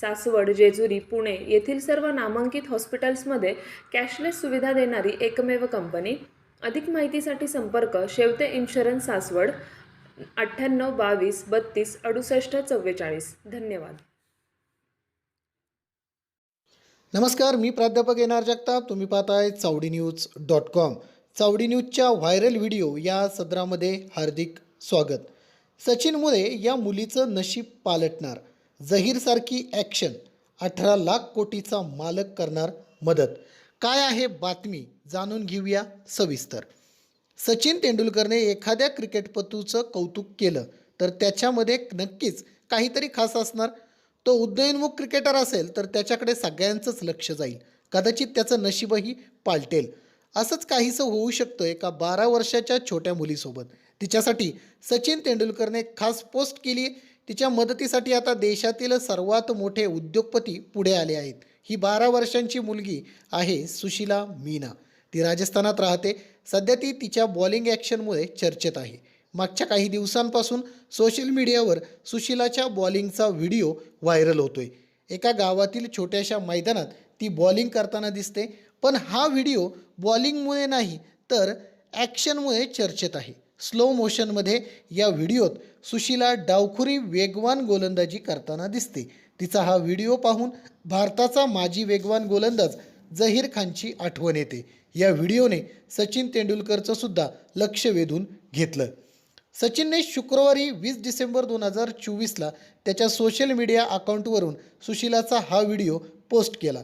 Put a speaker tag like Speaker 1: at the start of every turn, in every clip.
Speaker 1: सासवड जेजुरी पुणे येथील सर्व नामांकित हॉस्पिटल्समध्ये कॅशलेस सुविधा देणारी एकमेव कंपनी. अधिक माहितीसाठी संपर्क शेवते इन्शुरन्स सासवड अठ्ठ्याण्णव बावीस बत्तीस अडुसष्ट चव्वेचाळीस. धन्यवाद.
Speaker 2: नमस्कार मी प्राध्यापक येणार जगताप. तुम्ही पाहताय Chavadi news dot com. Chavadi न्यूजच्या व्हायरल व्हिडिओ या सदरामध्ये हार्दिक स्वागत. सचिन मुळे या मुलीचं नशीब पालटणार. जहीरसारखी ॲक्शन अठरा लाख कोटीचा मालक करणार मदत. काय आहे बातमी? जाणून घेऊया सविस्तर. सचिन तेंडुलकरने एखाद्या क्रिकेटपटूचं कौतुक केलं तर त्याच्यामध्ये नक्कीच काहीतरी खास असणार. तो उदयोन्मुख क्रिकेटर असेल तर त्याच्याकडे सगळ्यांचंच लक्ष जाईल. कदाचित त्याचं नशीबही पालटेल. असंच काहीसं होऊ शकतं एका बारा वर्षाच्या छोट्या मुलीसोबत. तिच्यासाठी सचिन तेंडुलकरने खास पोस्ट केली. तिच्या मदतीसाठी आता देशातील सर्वात मोठे उद्योगपती पुढे आले आहेत. ही बारा वर्षांची मुलगी आहे सुशिला मीना. ती राजस्थानात राहते. सध्या ती तिच्या बॉलिंग ॲक्शनमुळे चर्चेत आहे. मागच्या काही दिवसांपासून सोशल मीडियावर सुशिलाच्या बॉलिंगचा व्हिडिओ व्हायरल होतोय. एका गावातील छोट्याशा मैदानात ती बॉलिंग करताना दिसते. पण हा व्हिडिओ बॉलिंगमुळे नाही तर ॲक्शनमुळे चर्चेत आहे. स्लो मोशनमध्ये या व्हिडिओत सुशीला डावखुरी वेगवान गोलंदाजी करताना दिसते. तिचा हा व्हिडिओ पाहून भारताचा माजी वेगवान गोलंदाज जहीर खानची आठवण येते. या व्हिडिओने सचिन तेंडुलकरचं सुद्धा लक्ष वेधून घेतलं. सचिनने शुक्रवारी वीस डिसेंबर दोन हजार चोवीसला त्याच्या सोशल मीडिया अकाउंटवरून सुशीलाचा हा व्हिडिओ पोस्ट केला.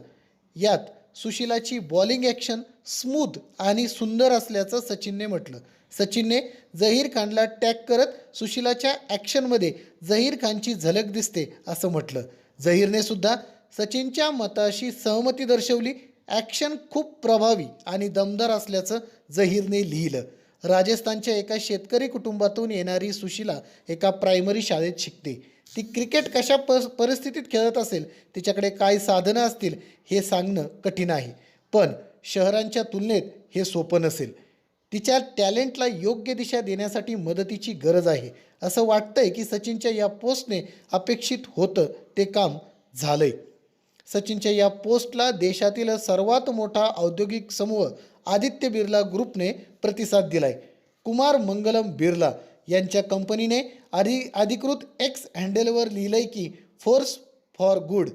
Speaker 2: यात सुशिलाची बॉलिंग ॲक्शन स्मूथ आणि सुंदर असल्याचं सचिनने म्हटलं. सचिनने जहीर खानला टॅग करत सुशिलाच्या ॲक्शनमध्ये जहीर खानची झलक दिसते असं म्हटलं. जहीरने सुद्धा सचिनच्या मताशी सहमती दर्शवली. ॲक्शन खूप प्रभावी आणि दमदार असल्याचं जहीरने लिहिलं. राजस्थानच्या एका शेतकरी कुटुंबातून येणारी सुशिला एका प्रायमरी शाळेत शिकते. ती क्रिकेट कशा प परिस्थितीत खेळत असेल तिच्याकडे काय साधनं असतील हे सांगणं कठीण आहे. पण शहरांच्या तुलनेत हे सोपं नसेल. तिच्या टॅलेंटला योग्य दिशा देण्यासाठी मदतीची गरज आहे. असं वाटतंय की सचिनच्या या पोस्टने अपेक्षित होतं ते काम झालंय. सचिनच्या या पोस्टला देशातील सर्वात मोठा औद्योगिक समूह आदित्य बिर्ला ग्रुपने प्रतिसाद दिलाय. कुमार मंगलम बिर्ला यांच्या कंपनीने आधी अधिकृत एक्स हँडलवर लिहिलंय की फोर्स फॉर गुड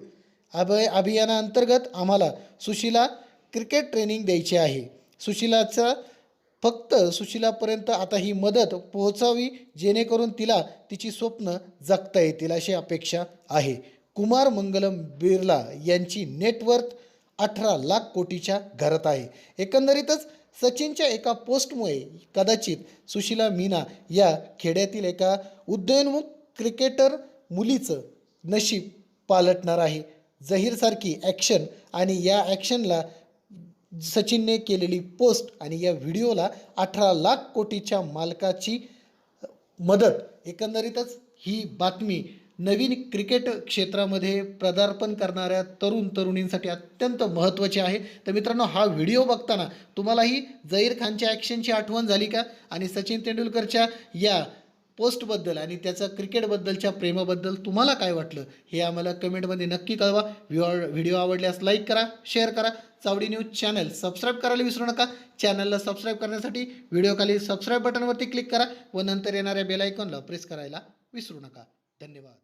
Speaker 2: अभय अभियानाअंतर्गत आम्हाला सुशिला क्रिकेट ट्रेनिंग द्यायची आहे. सुशीलाचं फक्त सुशिलापर्यंत आता ही मदत पोहोचावी जेणेकरून तिला तिची स्वप्न जगता येतील अशी अपेक्षा आहे. कुमार मंगलम बिर्ला यांची नेटवर्थ अठरा लाख कोटीच्या घरात आहे. एकंदरीतच सचिनच्या एका पोस्टमुळे कदाचित सुशिला मीना या खेड्यातील एका उदयोन्मुख क्रिकेटर मुलीचं नशीब पालटणार आहे. जहीरसारखी ॲक्शन आणि या ॲक्शनला सचिनने केलेली पोस्ट आणि या व्हिडिओला अठरा लाख कोटीच्या मालकाची मदत. एकंदरीतच ही बातमी नवीन क्रिकेट क्षेत्रामध्ये पदार्पण करणाऱ्या तरुण तरुणींसाठी अत्यंत महत्त्वाचे आहे. तर मित्रांनो हा व्हिडिओ बघताना तुम्हालाही जहीर खानच्या ॲक्शनची आठवण झाली का? आणि सचिन तेंडुलकरच्या या पोस्टबद्दल आणि त्याचं क्रिकेटबद्दलच्या प्रेमाबद्दल तुम्हाला काय वाटलं? हे आम्हाला कमेंटमध्ये नक्की कळवा. व्हिडिओ आवडल्यास लाईक करा शेअर करा. चावडी न्यूज चॅनल सबस्क्राईब करायला विसरू नका. चॅनलला सबस्क्राईब करण्यासाठी व्हिडिओखाली सबस्क्राईब बटनवरती क्लिक करा व नंतर येणाऱ्या बेल आयकॉनला प्रेस करायला विसरू नका. धन्यवाद.